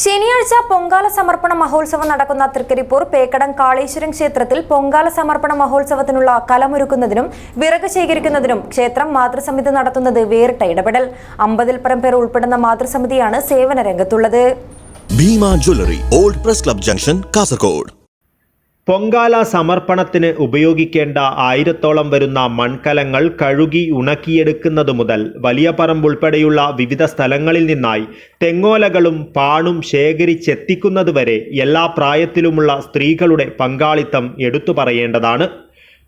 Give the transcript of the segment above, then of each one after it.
ശനിയാഴ്ച പൊങ്കാല സമർപ്പണ മഹോത്സവം നടക്കുന്ന തൃക്കരിപ്പൂർ പേക്കടം കാളീശ്വരം ക്ഷേത്രത്തിൽ പൊങ്കാല സമർപ്പണ മഹോത്സവത്തിനുള്ള കലമൊരുക്കുന്നതിനും വിറക് ശേഖരിക്കുന്നതിനും ക്ഷേത്രം മാതൃസമിതി നടത്തുന്നത് വേറിട്ട ഇടപെടൽ. അമ്പതിൽ പരം പേർ ഉൾപ്പെടുന്ന മാതൃസമിതിയാണ് സേവന രംഗത്തുള്ളത്. Bhima jewellery old press club junction Kasaragod. Pongala സമർപ്പണത്തിന് ഉപയോഗിക്കേണ്ട ആയിരത്തോളം വരുന്ന മൺകലങ്ങൾ കഴുകി ഉണക്കിയെടുക്കുന്നതു മുതൽ വലിയ പറമ്പ് ഉൾപ്പെടെയുള്ള വിവിധ സ്ഥലങ്ങളിൽ നിന്നായി തെങ്ങോലകളും പാണും ശേഖരിച്ചെത്തിക്കുന്നതുവരെ എല്ലാ പ്രായത്തിലുമുള്ള സ്ത്രീകളുടെ പങ്കാളിത്തം എടുത്തു പറയേണ്ടതാണ്.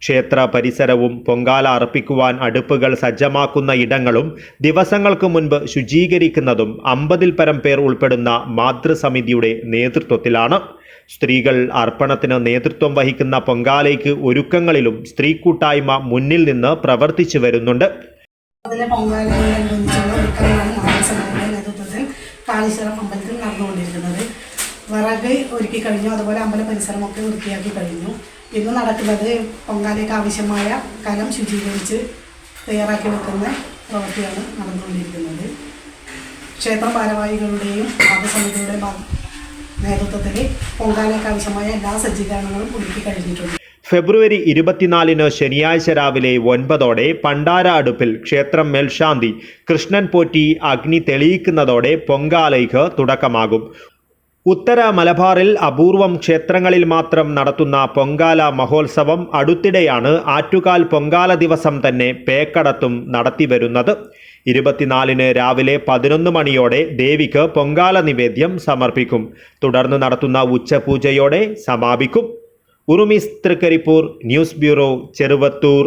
ക്ഷേത്ര പരിസരവും പൊങ്കാല അർപ്പിക്കുവാൻ അടുപ്പുകൾ സജ്ജമാക്കുന്ന ഇടങ്ങളും ദിവസങ്ങൾക്ക് മുൻപ് ശുചീകരിക്കുന്നതും അമ്പതിൽ പരം പേർ ഉൾപ്പെടുന്ന മാതൃസമിതിയുടെ നേതൃത്വത്തിലാണ്. സ്ത്രീകൾ അർപ്പണത്തിന് നേതൃത്വം വഹിക്കുന്ന പൊങ്കാലയ്ക്ക് ഒരുക്കങ്ങളിലും സ്ത്രീ കൂട്ടായ്മ മുന്നിൽ നിന്ന് പ്രവർത്തിച്ചു വരുന്നുണ്ട്. അമ്പലത്തിൽ നടന്നുകൊണ്ടിരിക്കുന്നത്. വിറക് ഒരുക്കി കഴിഞ്ഞു അതുപോലെ അമ്പല പരിസരമൊക്കെ വൃത്തിയാക്കി കഴിഞ്ഞു. ഇന്ന് നടക്കുന്നത് പൊങ്കാലയ്ക്ക് ആവശ്യമായ കലം ശുചീകരിച്ച് തയ്യാറാക്കി വെക്കുന്ന പ്രവൃത്തിയാണ് നടന്നുകൊണ്ടിരിക്കുന്നത്. ക്ഷേത്ര ഭാരവാഹികളുടെയും ഭാഗസമിതിയുടെയും നേതൃത്വത്തിൽ പൊങ്കാലയ്ക്ക് ആവശ്യമായ എല്ലാ സജ്ജീകരണങ്ങളും ഒരുക്കി കഴിഞ്ഞിട്ടുണ്ട്. ഫെബ്രുവരി ഇരുപത്തിനാലിന് ശനിയാഴ്ച രാവിലെ ഒൻപതോടെ പണ്ടാര അടുപ്പിൽ ക്ഷേത്രം മേൽശാന്തി കൃഷ്ണൻ പോറ്റി അഗ്നി തെളിയിക്കുന്നതോടെ പൊങ്കാലയ്ക്ക് തുടക്കമാകും. ഉത്തര മലബാറിൽ അപൂർവം ക്ഷേത്രങ്ങളിൽ മാത്രം നടത്തുന്ന പൊങ്കാല മഹോത്സവം അടുത്തിടെയാണ് ആറ്റുകാൽ പൊങ്കാല ദിവസം തന്നെ പേക്കടത്തും നടത്തിവരുന്നത്. ഇരുപത്തിനാലിന് രാവിലെ പതിനൊന്ന് മണിയോടെ ദേവിക്ക് പൊങ്കാല നിവേദ്യം സമർപ്പിക്കും. തുടർന്ന് നടത്തുന്ന ഉച്ചപൂജയോടെ സമാപിക്കും. ഉറുമിസ് തൃക്കരിപ്പൂർ ന്യൂസ് ബ്യൂറോ ചെറുവത്തൂർ.